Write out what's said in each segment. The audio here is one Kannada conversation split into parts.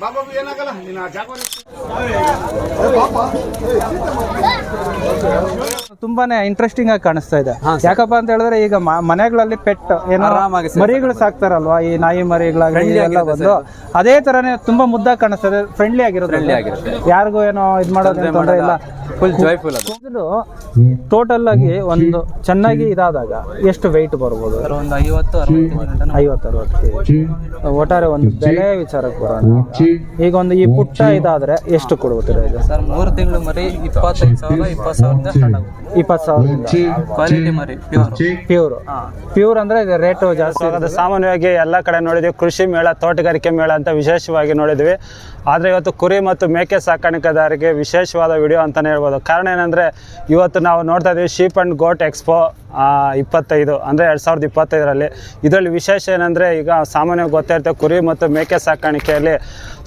ಬಾಬಾ ಏನಾಗಲ್ಲ? ನೀನು ಆ ಜಾಗ ತುಂಬಾನೇ ಇಂಟ್ರೆಸ್ಟಿಂಗ್ ಆಗಿ ಕಾಣಿಸ್ತಾ ಇದೆ. ಯಾಕಪ್ಪ ಅಂತ ಹೇಳಿದ್ರೆ ಈಗ ಮನೆಗಳಲ್ಲಿ ಪೆಟ್ ಏನೋ ಮರಿಗಳು ಸಾಕ್ತಾರಲ್ವಾ? ಈ ನಾಯಿ ಮರಿಗಳಾಗಲಿ ಎಲ್ಲ ಬಂದು ಅದೇ ತರನೇ ತುಂಬಾ ಮುದ್ದಾಗಿ ಕಾಣಿಸ್ತದೆ ಫ್ರೆಂಡ್ಲಿ ಆಗಿರುತ್ತೆ ಆಗಿರುತ್ತೆ. ಯಾರಿಗೂ ಏನೋ ಇದು ಮಾಡೋದು ತೊಂದರೆ ಇಲ್ಲ. ಫುಲ್ ಜಾಯ್ಫುಲ್ ಅದು. ಟೋಟಲ್ ಆಗಿ ಒಂದು ಚೆನ್ನಾಗಿ ಇದಾದಾಗ ಎಷ್ಟು ವೆಯ್ಟ್ ಬರ್ಬೋದು? ಸರ್ ಒಂದು ಐವತ್ತು ಐವತ್ತು ಅರವತ್ತು ಕೆಜಿ. ಒಟ್ಟಾರೆ ಒಂದು ಬೆಲೆ ವಿಚಾರಕ್ಕೆ ಬರೋಣ. ಈಗ ಒಂದು ಈ ಪುಟ್ಟ ಇದಾದ್ರೆ ಎಷ್ಟು ಕೊಡ್ಬೋದು ಇದು? ಸರ್ ಮೂರು ತಿಂಗಳು ಮರಿ ಇಪ್ಪತ್ತೈದು ಸಾವಿರ ಇಪ್ಪತ್ತು ಸಾವಿರದಿಂದ ಸ್ಟಾರ್ಟ್ ಆಗುತ್ತೆ. ಇಪ್ಪತ್ತು ಸಾವಿರದಿಂದ ಕ್ವಾಲಿಟಿ ಮರಿ ಪ್ಯೂರ್. ಪ್ಯೂರ್ ಪ್ಯೂರ್ ಅಂದ್ರೆ ಇದು ರೇಟ್ ಜಾಸ್ತಿ ಆಗುತ್ತೆ ಸಾಮಾನ್ಯವಾಗಿ ಎಲ್ಲ ಕಡೆ ನೋಡಿದ್ವಿ ಕೃಷಿ ಮೇಳ ತೋಟಗಾರಿಕೆ ಮೇಳ ಅಂತ ವಿಶೇಷವಾಗಿ ನೋಡಿದ್ವಿ. ಆದರೆ ಇವತ್ತು ಕುರಿ ಮತ್ತು ಮೇಕೆ ಸಾಕಾಣಿಕೆದಾರಿಗೆ ವಿಶೇಷವಾದ ವಿಡಿಯೋ ಅಂತಾನೆ ಹೇಳ್ಬೋದು. ಕಾರಣ ಏನಂದರೆ ಇವತ್ತು ನಾವು ನೋಡ್ತಾ ಇದ್ದೀವಿ ಶೀಪ್ ಆ್ಯಂಡ್ ಗೋಟ್ ಎಕ್ಸ್ಪೋ. ಇಪ್ಪತ್ತೈದು ಅಂದರೆ ಎರಡು ಸಾವಿರದ ಇಪ್ಪತ್ತೈದರಲ್ಲಿ. ಇದರಲ್ಲಿ ವಿಶೇಷ ಏನಂದರೆ ಈಗ ಸಾಮಾನ್ಯವಾಗಿ ಗೊತ್ತೇ ಇರುತ್ತೆ ಕುರಿ ಮತ್ತು ಮೇಕೆ ಸಾಕಾಣಿಕೆಯಲ್ಲಿ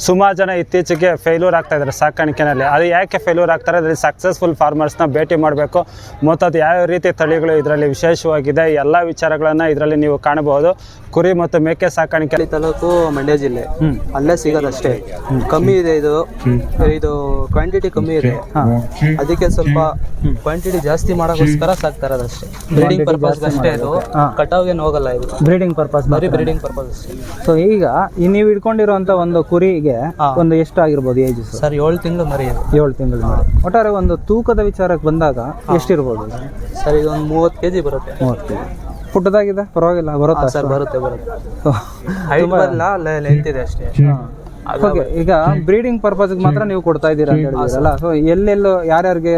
ಸುಮಾರು ಜನ ಇತ್ತೀಚೆಗೆ ಫೇಲ್ಯೂರ್ ಆಗ್ತಾ ಇದ್ದಾರೆ ಸಾಕಾಣಿಕೆನಲ್ಲಿ. ಅದು ಯಾಕೆ ಫೇಲ್ಯೂರ್ ಆಗ್ತಾರೆ ಅದರಲ್ಲಿ ಸಕ್ಸಸ್ಫುಲ್ ಫಾರ್ಮರ್ಸ್ನ ಭೇಟಿ ಮಾಡಬೇಕು. ಮತ್ತು ಅದು ಯಾವ ರೀತಿ ತಳಿಗಳು ಇದರಲ್ಲಿ ವಿಶೇಷವಾಗಿದೆ ಎಲ್ಲ ವಿಚಾರಗಳನ್ನು ಇದರಲ್ಲಿ ನೀವು ಕಾಣಬಹುದು. ಕುರಿ ಮತ್ತು ಮೇಕೆ ಸಾಕಾಣಿಕೆ ತಾಲೂಕು ಮಂಡ್ಯ ಜಿಲ್ಲೆ. ಅಲ್ಲೇ ಸಿಗೋದಷ್ಟೇ. ಕಮ್ಮಿ ಇದೆ ಇದು. ಇದು ಕ್ವಾಂಟಿಟಿ ಕಮ್ಮಿ ಇದೆ. ಅದಕ್ಕೆ ಸ್ವಲ್ಪ ಕ್ವಾಂಟಿಟಿ ಜಾಸ್ತಿ ಮಾಡೋಕ್ಕೋಸ್ಕರ ಸಾಕ್ತಾರೆ ಅದಷ್ಟೇ ಬ್ರೀಡಿಂಗ್ ಪರ್ಪಸ್ ಅಷ್ಟೇ ಇದು ಕಟಾವ್ಗೇನು ಹೋಗಲ್ಲ ಇದು. ಬ್ರೀಡಿಂಗ್ ಪರ್ಪಸ್ ಬರೀ ಬ್ರೀಡಿಂಗ್ ಪರ್ಪಸ್ ಅಷ್ಟೇ. ಸೊ ಈಗ ಈ ನೀವು ಇಟ್ಕೊಂಡಿರುವಂತ ಒಂದು ಕುರಿಗೆ ಒಂದು ಎಷ್ಟು ಆಗಿರ್ಬೋದು ಏಜ್ ಸರ್ ಏಳು ತಿಂಗಳು ಮರಿ ಏಳು ತಿಂಗಳು ಒಟ್ಟಾರೆ ಒಂದು ತೂಕದ ವಿಚಾರಕ್ಕೆ ಬಂದಾಗ ಎಷ್ಟಿರ್ಬೋದು? ಸರ್ ಇದೊಂದು ಮೂವತ್ತು ಕೆಜಿ ಬರುತ್ತೆ. ಮೂವತ್ತು ಕೆಜಿ. ಪುಟ್ಟದಾಗಿದೆ? ಪರವಾಗಿಲ್ಲ ಬರುತ್ತೆ ಸರ್ ಬರುತ್ತೆ ಬರುತ್ತೆ. ಹೈಟ್ ಬರಲ್ಲ ಲೆಂತ್ ಇದೆ ಅಷ್ಟೇ. ಓಕೆ ಈಗ ಬ್ರೀಡಿಂಗ್ ಪರ್ಪಸ್ ಮಾತ್ರ ನೀವು ಕೊಡ್ತಾ ಇದ್ದೀರಾ ಅಂತ ಹೇಳಿದಿರಲ್ಲ ಸೊ ಎಲ್ಲೆಲ್ಲೋ ಯಾರ್ಯಾರಿಗೆ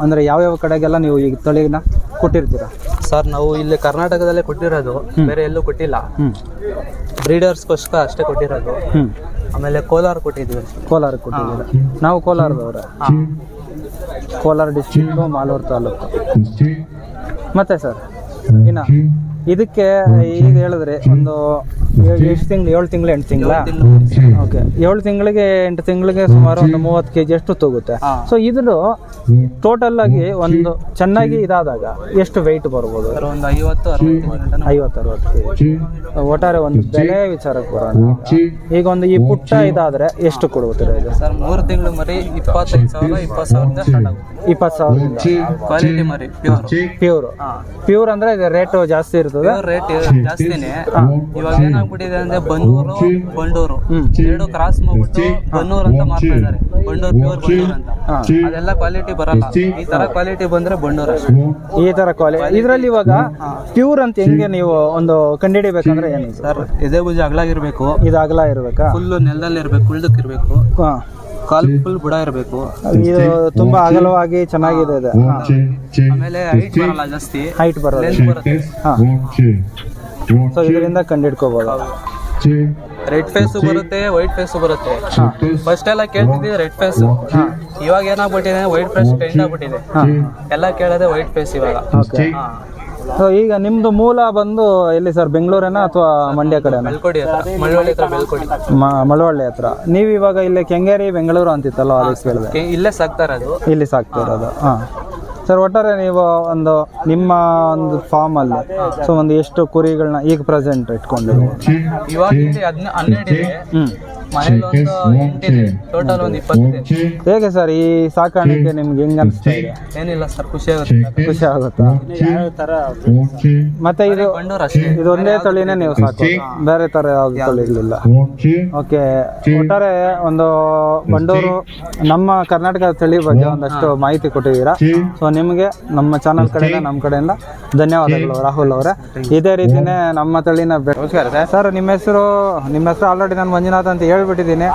ಅಂದ್ರೆ ಯಾವ್ಯಾವ ಕಡೆಗೆಲ್ಲ ನೀವು ಈಗ ತಳಿನ ಕೊಟ್ಟಿರ್ತೀರಾ? ಸರ್ ನಾವು ಇಲ್ಲಿ ಕರ್ನಾಟಕದಲ್ಲೇ ಕೊಟ್ಟಿರೋದು. ಬೇರೆ ಎಲ್ಲೂ ಕೊಟ್ಟಿಲ್ಲ. ಬ್ರೀಡರ್ಸ್ಗೋಸ್ಕರ ಅಷ್ಟೇ ಕೊಟ್ಟಿರೋದು. ಹ್ಮ್. ಆಮೇಲೆ ಕೋಲಾರ ಕೊಟ್ಟಿದ್ವಿ ಅಷ್ಟೇ ಕೋಲಾರ ಕೊಟ್ಟಿದ್ದೀರಾ? ನಾವು ಕೋಲಾರದವ್ರ. ಕೋಲಾರ ಡಿಸ್ಟ್ರಿಕ್ಟ್ ಮಾಲೂರು ತಾಲೂಕು. ಮತ್ತೆ ಸರ್ ಇನ್ನ ಇದಕ್ಕೆ ಈಗ ಹೇಳಿದ್ರೆ ಒಂದು ಎಷ್ಟು ತಿಂಗಳು? ಏಳು ತಿಂಗಳು ಎಂಟು ತಿಂಗಳ? ಓಕೆ ಏಳು ತಿಂಗಳಿಗೆ ಎಂಟು ತಿಂಗಳಿಗೆ ಸುಮಾರು ಒಂದು ಮೂವತ್ತು ಕೆ ಜಿ ಅಷ್ಟು ತೂಗುತ್ತೆ. ಸೊ ಇದು ಟೋಟಲ್ ಆಗಿ ಒಂದು ಚೆನ್ನಾಗಿ ಇದಾದಾಗ ಎಷ್ಟು ವೆಯ್ಟ್ ಬರ್ಬೋದು? ಒಂದು ಐವತ್ತು ಅರವತ್ತು ಗಂಟೆ ಐವತ್ತು ಅರವತ್ತು ಕೆ ಜಿ ಒಟ್ಟಾರೆ ಒಂದು ಬೆಲೆ ವಿಚಾರಕ್ಕೆ ಬರೋಣ. ಈಗ ಒಂದು ಈ ಪುಟ್ಟ ಇದಾದ್ರೆ ಎಷ್ಟು ಕೊಡ್ಬೋದು ಇದು? ಸರ್ ಮೂರು ತಿಂಗಳು ಮರಿ ಇಪ್ಪತ್ತೈದು ಸಾವಿರ ಇಪ್ಪತ್ತು ಸಾವಿರದಿಂದ ಇಪ್ಪತ್ತು ಸಾವಿರದಿಂದ. ಕ್ವಾಲಿಟಿ ಮರಿ ಪ್ಯೂರ್ ಪ್ಯೂರ್ ಪ್ಯೂರ್ ಅಂದ್ರೆ ರೇಟ್ ಜಾಸ್ತಿ ಇರ್ತದೆ? ರೇಟ್ ಜಾಸ್ತಿನೇ. ಇವಾಗ ಏನಾಗ್ಬಿಟ್ಟಿದೆ ಅಂದ್ರೆ ಬನ್ನೂರು ಬಂಡೂರು. ಎರಡು ಕ್ರಾಸ್ ಮಾಡ್ಬಿಟ್ಟು ಬನ್ನೂರು ಅಂತ ಮಾಡ್ತಾ ಇದ್ದಾರೆ ಬಂಡೂರು ಪ್ಯೂರ್ ಬಂಡೂರು ಅಂತ. ಅದೆಲ್ಲ ಕ್ವಾಲಿಟಿ ಬರಲ್ಲ. ಈ ತರ ಕ್ವಾಲಿಟಿ ಬಂದ್ರೆ ಬಂಡೂರು ಅಷ್ಟೇ. ಈ ತರ ಕ್ವಾಲಿಟಿ ಇದ್ರಲ್ಲಿ ಇವಾಗ ಪ್ಯೂರ್ ಅಂತ ಹೆಂಗೆ ನೀವು ಒಂದು ಕಂಡಿಡಿಬೇಕಂದ್ರೆ ಏನು ಸರ್ ಎದೆ ಭುಜ ಅಗಲಾಗಿರ್ಬೇಕು. ಇದು ಅಗಲ ಇರ್ಬೇಕಾ? ಫುಲ್ ನೆಲದಲ್ಲಿ ಇರ್ಬೇಕು ಉಳ್ದಕ್ ಇರ್ಬೇಕು. ಕಾಲ್ ಫುಲ್ ಬುಡ ಇರಬೇಕು. ಇದು ತುಂಬಾ ಅಗಲವಾಗಿ ಚೆನ್ನಾಗಿದೆ ಇದು. ಆಮೇಲೆ ಹೈಟ್ ಬರಲ್ಲ ಜಾಸ್ತಿ. ಹೈಟ್ ಬರಲ್ಲ ಲೆಂತ್ ಬರುತ್ತೆ. ಹಾ. ಸೊ ಇದರಿಂದ ಕಂಡಿಡ್ಕೋಬಹುದು ರೆಡ್ ಫೇಸ್ ಬರುತ್ತೆ ವೈಟ್ ಫೇಸ್ ಬರುತ್ತೆ. ಫಸ್ಟ್ ಎಲ್ಲ ಕೇಳ್ತಿದ್ವಿ ರೆಡ್ ಫೇಸ್ ಇವಾಗ ಏನಾಗ್ಬಿಟ್ಟಿದೆ ವೈಟ್ ಫೇಸ್ ಟ್ರೆಂಡ್ ಆಗ್ಬಿಟ್ಟಿದೆ. ಎಲ್ಲ ಕೇಳೋದೇ ವೈಟ್ ಫೇಸ್ ಇವಾಗ. ಸೊ ಈಗ ನಿಮ್ದು ಮೂಲ ಬಂದು ಎಲ್ಲಿ ಸರ್ ಬೆಂಗಳೂರೇನಾ ಅಥವಾ ಮಂಡ್ಯ ಕಡೆ ಬೆಳ್ಕೊಡಿ ಹತ್ರ ಮಳವಳ್ಳಿ ಹತ್ರ ಬೆಳ್ಕೊಡಿ. ಮ- ಮಳವಳ್ಳಿ ಹತ್ರ. ನೀವು ಇವಾಗ ಇಲ್ಲಿ ಕೆಂಗೇರಿ ಬೆಂಗಳೂರು ಅಂತಿತ್ತಲ್ಲ ಅದಕ್ಕೆ ಕೇಳಿದೆ. ಇಲ್ಲೇ ಸಾಕ್ತಾ ಇರೋದು. ಇಲ್ಲಿ ಸಾಕ್ತಾ ಇರೋದು ಹಾಂ. ಸರ್ ಒಟ್ಟಾರೆ ನೀವು ಒಂದು ನಿಮ್ಮ ಒಂದು ಫಾರ್ಮ್ ಅಲ್ಲಿ ಸೊ ಒಂದು ಎಷ್ಟು ಕುರಿಗಳನ್ನ ಈಗ ಪ್ರೆಸೆಂಟ್ ಇಟ್ಕೊಂಡಿದ್ದೀವಿ ಇವಾಗ ಹದಿನ ಹನ್ನೆರಡು ಇದೆ. ಹ್ಮ್. ಮನೇಲಿ ಒಂದು ಎಂಟಿದೆ ಟೋಟಲ್ ಒಂದು ಇಪ್ಪತ್ತಿದೆ ಹೇಗೆ ಸರ್ ಈ ಸಾಕಾಣಿಕೆ ನಿಮ್ಗೆ ಹೆಂಗ್ ಅನಿಸ್ತಾ ಇದೆ? ಏನಿಲ್ಲ ಸರ್ ಖುಷಿ ಆಗುತ್ತೆ. ಖುಷಿ ಆಗುತ್ತಾ? ಮತ್ತೆ ಇದು ಬಂಡೂರು ಅಷ್ಟೇ. ಇದು ಒಂದೇ ತಳಿನೇ ನೀವು ಸಾಕು. ಬೇರೆ ತರ ಯಾವ್ದು ತಳಿಗಳಿಲ್ಲ. ಓಕೆ ಒಟ್ಟಾರೆ ಒಂದು ಬಂಡೂರು ನಮ್ಮ ಕರ್ನಾಟಕದ ತಳಿ ಬಗ್ಗೆ ಒಂದಷ್ಟು ಮಾಹಿತಿ ಕೊಟ್ಟಿದ್ದೀರಾ. ಸೊ ನಿಮಗೆ ನಮ್ಮ ಚಾನಲ್ ಕಡೆಯಿಂದ ನಮ್ಮ ಕಡೆಯಿಂದ ಧನ್ಯವಾದಗಳು ರಾಹುಲ್ ಅವರೇ. ಇದೇ ರೀತಿನೇ ನಮ್ಮ ತಳಿನ ನಮಸ್ಕಾರ ಸರ್. ನಿಮ್ಮ ಹೆಸರು ನಿಮ್ಮ ಹೆಸರು ಆಲ್ರೆಡಿ ನಾನು ಮಂಜುನಾಥ್ ಅಂತ ಹೇಳ್ಬಿಟ್ಟಿದ್ದೀನಿ.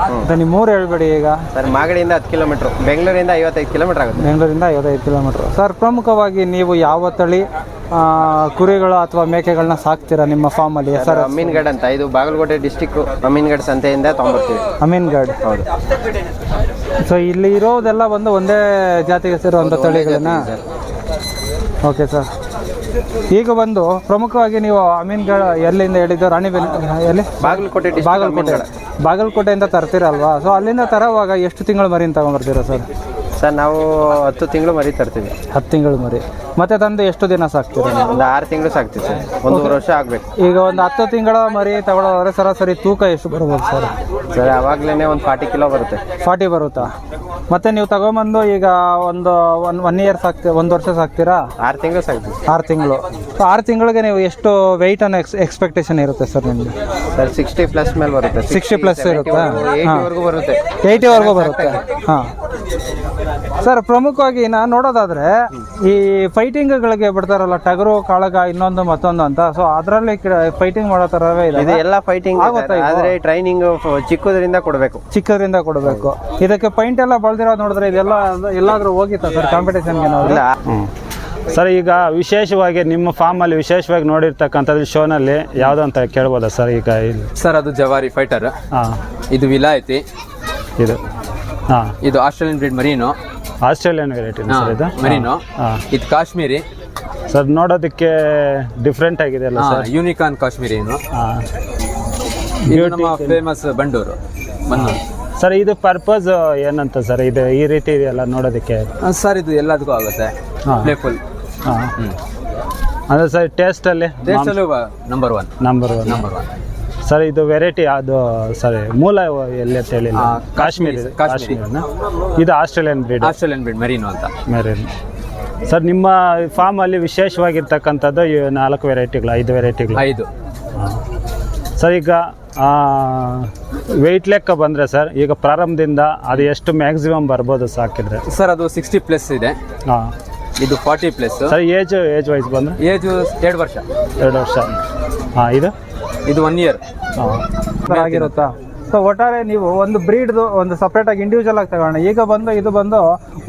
ನಿಮ್ಮ ಊರು ಹೇಳ್ಬೇಡಿ ಈಗ. ಸರ್ ಮಾಗಡಿಯಿಂದ ಹತ್ತು ಕಿಲೋಮೀಟರ್. ಬೆಂಗಳೂರಿಂದ ಐವತ್ತೈದು ಕಿಲೋಮೀಟರ್ ಆಗುತ್ತೆ. ಬೆಂಗಳೂರಿಂದ ಐವತ್ತೈದು ಕಿಲೋಮೀಟರ್. ಸರ್ ಪ್ರಮುಖವಾಗಿ ನೀವು ಯಾವ ತಳಿ ಆ, ಕುರಿಗಳು ಅಥವಾ ಮೇಕೆಗಳನ್ನ ಸಾಕ್ತೀರಾ ನಿಮ್ಮ ಫಾರ್ಮಲ್ಲಿ? ಸರ್ ಅಮೀನ್ಗಡ್ ಅಂತ. ಇದು ಬಾಗಲಕೋಟೆ ಡಿಸ್ಟಿಕ್ ಅಮೀನ್ಗಡ್ ಸಂತೆಯಿಂದ ತೊಗೊಂಬರ್ತೀವಿ ಅಮೀನ್ಗಡ್. ಹೌದು. ಸೊ ಇಲ್ಲಿ ಇರೋದೆಲ್ಲ ಬಂದು ಒಂದೇ ಜಾತಿಗೆ ಸೇರುವಂಥ ತಳಿಗಳನ್ನ? ಓಕೆ ಸರ್ ಈಗ ಬಂದು ಪ್ರಮುಖವಾಗಿ ನೀವು ಅಮೀನ್ಗಳ ಎಲ್ಲಿಂದ ಹೇಳಿದ್ದು? ರಾಣಿಬೆನ್ ಎಲ್ಲಿ? ಬಾಗಲಕೋಟೆ ಬಾಗಲಕೋಟೆ. ಬಾಗಲಕೋಟೆಯಿಂದ ತರ್ತೀರಲ್ವಾ? ಸೊ ಅಲ್ಲಿಂದ ತರೋವಾಗ ಎಷ್ಟು ತಿಂಗಳು ಮರಿನ ತಗೊಂಬರ್ತೀರಾ ಸರ್? ಸರ್ ನಾವು ಹತ್ತು ತಿಂಗಳು ಮರಿ ತರ್ತೀವಿ. ಹತ್ತು ತಿಂಗಳು ಮರಿ. ಮತ್ತೆ ತಂದು ಎಷ್ಟು ದಿನ ಸಾಕ್ತೀರಾ ಒಂದು ಆರು ತಿಂಗಳು ಸಾಕ್ತೀವಿ ಸರ್. ಒಂದು ವರ್ಷ ಆಗಬೇಕು. ಈಗ ಒಂದು ಹತ್ತು ತಿಂಗಳ ಮರಿ ತಗೊಳ್ಳೋದಾದ್ರೆ ಸರಾಸರಿ ತೂಕ ಎಷ್ಟು ಬರ್ಬೋದು ಸರ್? ಸರ್ ಅವಾಗಲೇ ಒಂದು ಫಾರ್ಟಿ ಕಿಲೋ ಬರುತ್ತೆ. ಫಾರ್ಟಿ ಬರುತ್ತಾ? ಮತ್ತೆ ನೀವು ತಗೊಂಬಂದು ಈಗ ಒಂದು ಒನ್ ಒನ್ ಇಯರ್ ಸಾಕ್ತಿ ಒಂದು ವರ್ಷ ಸಾಕ್ತೀರಾ? ಆರು ತಿಂಗಳು ಸಾಕ್ತೀವಿ. ಆರು ತಿಂಗಳು. ಸೊ ಆರು ತಿಂಗಳಿಗೆ ನೀವು ಎಷ್ಟು ವೆಯ್ಟ್ ಅನ್ನು ಎಕ್ಸ್ ಎಕ್ಸ್ಪೆಕ್ಟೇಷನ್ ಇರುತ್ತೆ ಸರ್ ನಿಮಗೆ ಸರ್ ಸಿಕ್ಸ್ಟಿ ಪ್ಲಸ್ ಮೇಲೆ ಬರುತ್ತೆ. ಸಿಕ್ಸ್ಟಿ ಪ್ಲಸ್ ಇರುತ್ತೆ? ಬರುತ್ತೆ. ಏಯ್ಟಿವರೆಗೂ ಬರುತ್ತೆ. ಹಾಂ. ಸರ್ ಪ್ರಮುಖವಾಗಿ ನಾನು ನೋಡೋದಾದ್ರೆ ಈ ಫೈಟಿಂಗ್ ಗಳಿಗೆ ಬಿಡ್ತಾರಲ್ಲ ಟಗರು ಕಾಳಗ ಇನ್ನೊಂದು ಮತ್ತೊಂದು ಅಂತ. ಸೊ ಅದರಲ್ಲಿ ಫೈಟಿಂಗ್ ಮಾಡೋ ತರವೇ ಇದೆ ಎಲ್ಲ ಫೈಟಿಂಗ್? ಆದ್ರೆ ಟ್ರೈನಿಂಗ್ ಚಿಕ್ಕದ್ರಿಂದ ಕೊಡಬೇಕು. ಚಿಕ್ಕದ್ರಿಂದ ಕೊಡಬೇಕು. ಇದಕ್ಕೆ ಪೈಂಟ್ ಎಲ್ಲ ಬಳದಿರೋದು ನೋಡಿದ್ರೆ ಇದೆಲ್ಲ ಎಲ್ಲಾದ್ರೂ ಹೋಗಿತ್ತಾ ಸರ್ ಕಾಂಪಿಟೇಷನ್ಗೆ ನಾವು ಇಲ್ಲ. ಸರ್ ಈಗ ವಿಶೇಷವಾಗಿ ನಿಮ್ಮ ಫಾರ್ಮ್ ಅಲ್ಲಿ ವಿಶೇಷವಾಗಿ ನೋಡಿರ್ತಕ್ಕಂಥದ್ದು ಶೋನಲ್ಲಿ ಯಾವ್ದು ಅಂತ ಕೇಳ್ಬೋದಾ ಸರ್ ಈಗ ಇಲ್ಲಿ? ಸರ್ ಅದು ಜವಾರಿ ಫೈಟರ್ ಹಾಂ. ಇದು ವಿಲಾಯತಿ. ಇದು. ಹಾಂ. ಇದು Australian breed merino Australian variety sir ಇದು? ಮರಿನೋ? ಇದು ಕಾಶ್ಮೀರಿ. ಸರ್ ನೋಡೋದಕ್ಕೆ ಡಿಫ್ರೆಂಟ್ ಆಗಿದೆ ಅಲ್ಲ ಸರ್? ಯುನಿಕಾರ್ನ್ ಕಾಶ್ಮೀರಿ ಏನು ಇದು ನಮ್ಮ ಫೇಮಸ್ ಬಂಡೂರು ಸರ್ ಇದು ಪರ್ಪಸ್ ಏನಂತ ಸರ್? ಇದು ಈ ರೀತಿ ಇದೆಯಲ್ಲ ನೋಡೋದಕ್ಕೆ? ಸರ್ ಇದು ಎಲ್ಲದಕ್ಕೂ ಆಗುತ್ತೆ. ಪ್ಲೇಫುಲ್ ಹಾಂ. ಅಂದರೆ ಸರ್ ಟೇಸ್ಟಲ್ಲಿ ಟೇಸ್ಟಲ್ಲೂ number one number one number one sir ಇದು ವೆರೈಟಿ ಅದು ಸರಿ ಮೂಲ ಎಲ್ಲಿ ಅಂತ ಹೇಳಿಲ್ಲ. ಕಾಶ್ಮೀರಿ ಕಾಶ್ಮೀರಿ, ಕಾಶ್ಮೀರಿ. ಕಾಶ್ಮೀರನ? ಇದು Australian breed Australian breed merino ಅಂತ. ಮೆರೀನ್ ಸರ್ ನಿಮ್ಮ ಫಾರ್ಮಲ್ಲಿ ವಿಶೇಷವಾಗಿರ್ತಕ್ಕಂಥದ್ದು ಈ ನಾಲ್ಕು ವೆರೈಟಿಗಳು ಐದು ವೆರೈಟಿಗಳು ಐದು. ಸರ್ ಈಗ ವೆಯ್ಟ್ ಲೆಕ್ಕ ಬಂದರೆ ಸರ್ ಈಗ ಪ್ರಾರಂಭದಿಂದ ಅದು ಎಷ್ಟು ಮ್ಯಾಕ್ಸಿಮಮ್ ಬರ್ಬೋದು ಸಾಕಿದ್ರೆ ಸರ್ ಅದು ಸಿಕ್ಸ್ಟಿ ಪ್ಲಸ್ ಇದೆ. ಹಾಂ. ಇದು forty plus sir age age wise ಬಂದರೆ? ಏಜು ಎರಡು ವರ್ಷ. ಎರಡು ವರ್ಷ. ಹಾಂ ಇದು? ಇದು ಒನ್ ಇಯರ್ ಆಗಿರುತ್ತಾ ಸೊ ಒಟ್ಟಾರೆ ನೀವು ಒಂದು ಬ್ರೀಡ್ದು ಒಂದು ಸಪ್ರೇಟ್ ಆಗಿ ಇಂಡಿವಿಜುವಲ್ ಆಗಿ ತಗೋಣ. ಈಗ ಬಂದು ಇದು ಬಂದು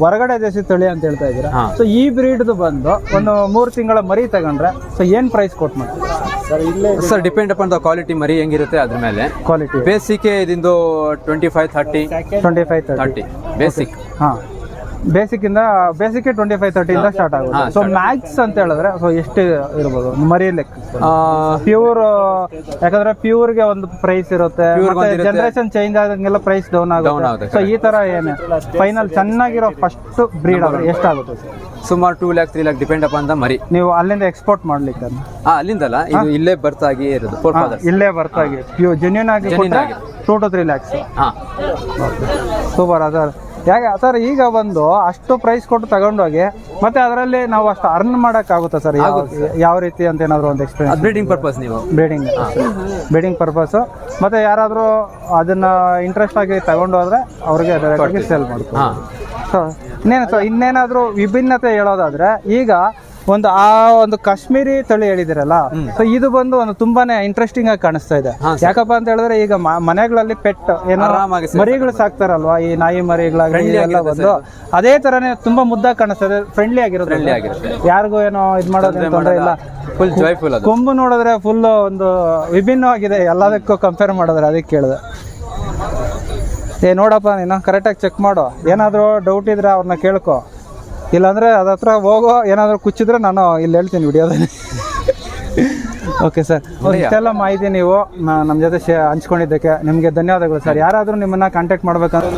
ಹೊರಗಡೆ ದೇಶದ ತಳಿ ಅಂತ ಹೇಳ್ತಾ ಇದ್ದೀರಾ. ಸೊ ಈ ಬ್ರೀಡ್ದು ಬಂದು ಒಂದು ಮೂರು ತಿಂಗಳ ಮರಿ ತಗೊಂಡ್ರೆ ಸೊ ಏನ್ ಪ್ರೈಸ್ ಕೊಟ್ಟು ಮಾಡ್ತೀರಾ? ಸರ್ ಇಲ್ಲೇ sir depend upon the quality ಮರಿ ಹೆಂಗಿರುತ್ತೆ ಅದ್ರ ಮೇಲೆ. Quality basic ಇದಿಂದು twenty five thirty twenty five thirty thirty basic ಹಾ. ಬೇಸಿಕ್ ಇಂದ ಬೇಸಿಕ್ ಟ್ವೆಂಟಿ ಫೈವ್ ತರ್ಟಿ ಇಂದ ಸ್ಟಾರ್ಟ್ ಆಗುತ್ತೆ. ಸೊ ಮ್ಯಾಕ್ಸ್ ಅಂತ ಹೇಳಿದ್ರೆ ಸೊ ಎಷ್ಟು ಇರ್ಬೋದು? ಮರಿ ಲೆಕ್ ಪ್ಯೂರ್ ಯಾಕಂದ್ರೆ ಪ್ಯೂರ್ಗೆ ಒಂದು ಪ್ರೈಸ್ ಇರುತ್ತೆ. ಜನರೇಷನ್ ಚೇಂಜ್ ಆದಂಗೆಲ್ಲ ಪ್ರೈಸ್ ಡೌನ್ ಆಗುತ್ತೆ. ಸೊ ಈ ತರ ಏನು. ಫೈನಲ್ ಚೆನ್ನಾಗಿರೋ ಫಸ್ಟ್ ಬ್ರೀಡ್ ಆದ್ರೆ ಎಷ್ಟಾಗುತ್ತೆ? ಸುಮಾರು two lakh three lakh depend up ಅಂತ ಮರಿ ನೀವು ಅಲ್ಲಿಂದ ಎಕ್ಸ್ಪೋರ್ಟ್ ಮಾಡ್ಲಿಕ್ಕೆ ಅಲ್ಲಿಂದಲ್ಲ. ಇದು ಇಲ್ಲೇ ಬರ್ತಾಗಿ ಇರೋದು ಇಲ್ಲೇ ಬರ್ತಾಗಿ. ಪ್ಯೂರ್ ಜೆನ್ಯೂನ್ ಆಗಿ. Two to three lakhs super sir ಯಾಕೆ ಸರ್ ಈಗ ಬಂದು ಅಷ್ಟು ಪ್ರೈಸ್ ಕೊಟ್ಟು ತಗೊಂಡೋಗಿ ಮತ್ತೆ ಅದರಲ್ಲಿ ನಾವು ಅಷ್ಟು ಅರ್ನ್ ಮಾಡೋಕ್ಕಾಗುತ್ತಾ ಸರ್? ಯಾವ ಯಾವ ರೀತಿ ಅಂತ ಏನಾದ್ರು ಒಂದು ಎಕ್ಸ್ಪೀರಿಯನ್ಸ್ ಬ್ರೀಡಿಂಗ್ ಪರ್ಪಸ್ ನೀವು. ಬ್ರೀಡಿಂಗ್ ಬ್ರೀಡಿಂಗ್ ಪರ್ಪಸ್ ಮತ್ತೆ ಯಾರಾದರೂ ಅದನ್ನ ಇಂಟ್ರೆಸ್ಟ್ ಆಗಿ ತಗೊಂಡು ಹೋದ್ರೆ ಅವ್ರಿಗೆ ಡೈರೆಕ್ಟಾಗಿ ಸೇಲ್ ಮಾಡ್ತಾರೆ ಸೊ ಇನ್ನೇನು ಸರ್ ಇನ್ನೇನಾದರೂ ವಿಭಿನ್ನತೆ ಹೇಳೋದಾದ್ರೆ ಈಗ ಒಂದು ಆ ಒಂದು ಕಾಶ್ಮೀರಿ ತಳಿ ಹೇಳಿದಿರಲ್ಲ ಸೊ ಇದು ಬಂದು ಒಂದು ತುಂಬಾನೇ ಇಂಟ್ರೆಸ್ಟಿಂಗ್ ಆಗಿ ಕಾಣಿಸ್ತಾ ಇದೆ. ಯಾಕಪ್ಪ ಅಂತ ಹೇಳಿದ್ರೆ ಈಗ ಮನೆಗಳಲ್ಲಿ ಪೆಟ್ ಏನೋ ಮರಿಗಳು ಸಾಕ್ತಾರಲ್ವಾ ಈ ನಾಯಿ ಮರಿಗಳಾಗಲಿ ಎಲ್ಲ ಬಂದು ಅದೇ ತರನೇ ತುಂಬಾ ಮುದ್ದಾಗಿ ಕಾಣಿಸ್ತದೆ ಫ್ರೆಂಡ್ಲಿ ಆಗಿರೋದು ಆಗಿರುತ್ತೆ. ಯಾರಿಗೂ ಏನೋ ಇದು ಮಾಡೋದ್ರೆ ತೊಂದರೆ ಇಲ್ಲ. ಫುಲ್ ಜಾಯ್ಫುಲ್ ಕೊಂಬು ನೋಡಿದ್ರೆ ಫುಲ್ ಒಂದು ವಿಭಿನ್ನವಾಗಿದೆ. ಎಲ್ಲದಕ್ಕೂ ಕಂಪೇರ್ ಮಾಡಿದ್ರೆ ಅದಕ್ಕೆ ಕೇಳಿದೆ. ಏ ನೋಡಪ್ಪ ನೀನು ಕರೆಕ್ಟಾಗಿ ಚೆಕ್ ಮಾಡು. ಏನಾದರೂ ಡೌಟ್ ಇದ್ರೆ ಅವ್ರನ್ನ ಕೇಳ್ಕೊ. ಇಲ್ಲಾಂದ್ರೆ ಅದ ಹತ್ರ ಹೋಗೋ ಏನಾದರೂ ಕುಚ್ಚಿದ್ರೆ ನಾನು ಇಲ್ಲಿ ಹೇಳ್ತೀನಿ ವಿಡಿಯೋದಲ್ಲಿ ಓಕೆ ಸರ್ ಇಷ್ಟೆಲ್ಲ ಮಾಹಿತಿ ನೀವು ನಮ್ಮ ಜೊತೆ ಶೇ ಹಂಚ್ಕೊಂಡಿದ್ದಕ್ಕೆ ನಿಮಗೆ ಧನ್ಯವಾದಗಳು ಸರ್ ಯಾರಾದರೂ ನಿಮ್ಮನ್ನ ಕಾಂಟ್ಯಾಕ್ಟ್ ಮಾಡ್ಬೇಕಂದ್ರೆ